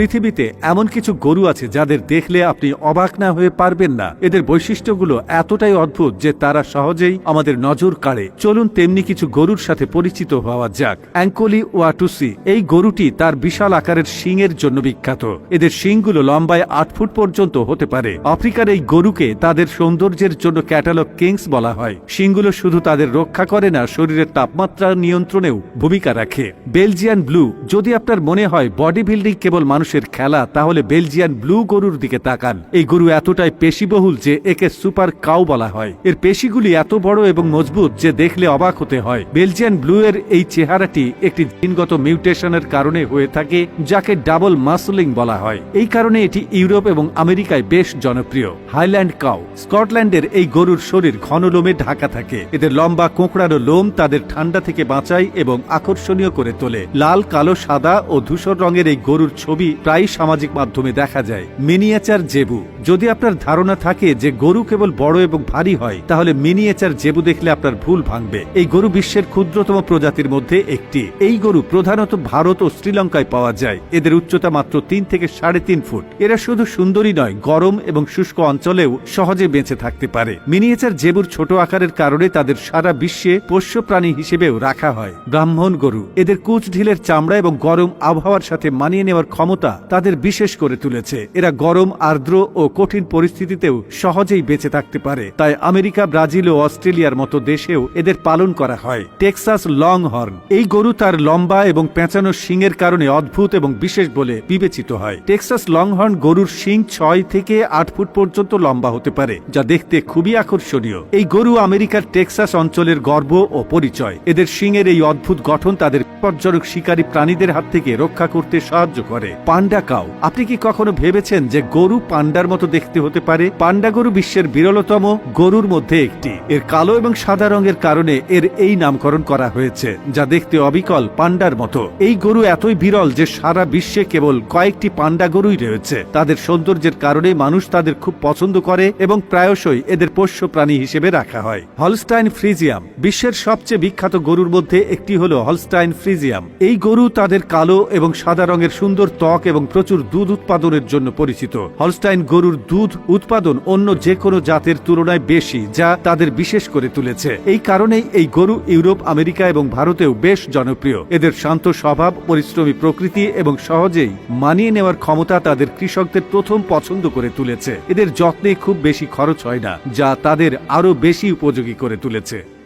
পৃথিবীতে এমন কিছু গরু আছে যাদের দেখলে আপনি অবাক না হয়ে পারবেন না। এদের বৈশিষ্ট্যগুলো এতটাই অদ্ভুত যে তারা সহজেই আমাদের নজর কাড়ে। চলুন তেমনি কিছু গরুর সাথে পরিচিত হওয়া যাক। অ্যাঙ্কোলি ওয়াটুসি, এই গরুটি তার বিশাল আকারের শিংয়ের জন্য বিখ্যাত। এদের শিংগুলো লম্বায় আট ফুট পর্যন্ত হতে পারে। আফ্রিকার এই গরুকে তাদের সৌন্দর্যের জন্য ক্যাটালগ কিংস বলা হয়। শিংগুলো শুধু তাদের রক্ষা করে না, শরীরের তাপমাত্রা নিয়ন্ত্রণেও ভূমিকা রাখে। বেলজিয়ান ব্লু, যদি আপনার মনে হয় বডি বিল্ডিং কেবল মানুষের খেলা, তাহলে বেলজিয়ান ব্লু গরুর দিকে তাকান। এই গরু এতটাই পেশিবহুল যে একে সুপার কাউ বলা হয়। এর পেশিগুলি এত বড় এবং মজবুত যে দেখলে অবাক হতে হয়। বেলজিয়ান ব্লু এর এই চেহারাটি একটি জিনগত মিউটেশনের কারণে হয়ে থাকে, যাকে ডাবল মাসলিং বলা হয়। এই কারণে এটি ইউরোপ এবং আমেরিকায় বেশ জনপ্রিয়। Highland cow. স্কটল্যান্ডের এই গরুর শরীর ঘন লোমে ঢাকা থাকে। এদের লম্বা, কোঁকড়ানো লোম তাদের ঠান্ডা থেকে বাঁচায় এবং আকর্ষণীয় করে তোলে। লাল, কালো, সাদা ও ধূসর রঙের এই গরুর ছবি প্রায় সামাজিক মাধ্যমে দেখা যায়। Miniature zebu. যদি আপনার ধারণা থাকে যে গরু কেবল বড় এবং ভারী হয়, তাহলে মিনিয়েচার জেবু দেখলে আপনার ভুল ভাঙবে। এই গরু বিশ্বের ক্ষুদ্রতম প্রজাতির মধ্যে একটি। এই গরু প্রধানত ভারত ও শ্রীলঙ্কায় পাওয়া যায়। এদের উচ্চতা মাত্র তিন থেকে সাড়ে তিন ফুট। এরা শুধু সুন্দরী নয়, গরম এবং শুষ্ক অঞ্চলেও সহজে বেঁচে থাকতে পারে। মিনিয়েচার জেবুর ছোট আকারের কারণে তাদের সারা বিশ্বে পোষ্য প্রাণী হিসেবেও রাখা হয়। ব্রাহ্মণ গরু। এদের কুচ ঢিলের চামড়া এবং গরম আবহাওয়ার সাথে মানিয়ে নেওয়ার ক্ষমতা তাদের বিশেষ করে তুলেছে। এরা গরম, আর্দ্র ও কঠিন পরিস্থিতিতেও সহজেই বেঁচে থাকতে পারে। তাই আমেরিকা, ব্রাজিল ও অস্ট্রেলিয়ার মতো দেশেও এদের পালন করা হয়। টেক্সাস লং হর্ন এই গরু তার লম্বা এবং পেঁচানো শিংয়ের কারণে অদ্ভুত এবং বিশেষ বলে বিবেচিত হয়। টেক্সাস লংহর্ন গরুর শিং ছয় থেকে আট ফুট পর্যন্ত লম্বা হতে পারে, যা দেখতে খুবই আকর্ষণীয়। এই গরু আমেরিকার টেক্সাস অঞ্চলের গর্ব ও পরিচয়। এদের শিংয়ের এই অদ্ভুত গঠন তাদের বিপজ্জনক শিকারী প্রাণীদের হাত থেকে রক্ষা করতে সাহায্য করে। পান্ডা কাউ আপনি কি কখনো ভেবেছেন যে গরু পান্ডার মতো দেখতে হতে পারে? পান্ডা গরু বিশ্বের বিরলতম গরুর মধ্যে একটি। এর কালো এবং সাদা রঙের কারণে এর এই নামকরণ করা হয়েছে, যা দেখতে অবিকল পান্ডার মতো। এই গরু এতই বিরল যে সারা বিশ্বে কেবল কয়েকটি পান্ডা গরুই রয়েছে। তাদের সৌন্দর্যের কারণে মানুষ তাদের খুব পছন্দ করে এবং প্রায়শই এদের পোষ্য প্রাণী হিসেবে রাখা হয়। Holstein Friesian. বিশ্বের সবচেয়ে বিখ্যাত গরুর মধ্যে একটি হল হলস্টাইন ফ্রিজিয়াম। এই গরু তাদের কালো এবং সাদা রঙের সুন্দর ত্বক এবং প্রচুর দুধ উৎপাদনের জন্য পরিচিত। হলস্টাইন গরুর দুধ উৎপাদন অন্য যে কোনো জাতের তুলনায় বেশি, যা তাদের বিশেষ করে তুলেছে। এই কারণেই এই গরু ইউরোপ, আমেরিকা এবং ভারতেও বেশ জনপ্রিয়। এদের শান্ত স্বভাব, পরিশ্রমী প্রকৃতি এবং সহজেই মানিয়ে নেওয়ার ক্ষমতা তাদের কৃষকদের প্রথম পছন্দ করে তুলেছে। এদের যত্নে খুব বেশি খরচ হয় না, যা তাদের আরও বেশি উপযোগী করে তুলেছে।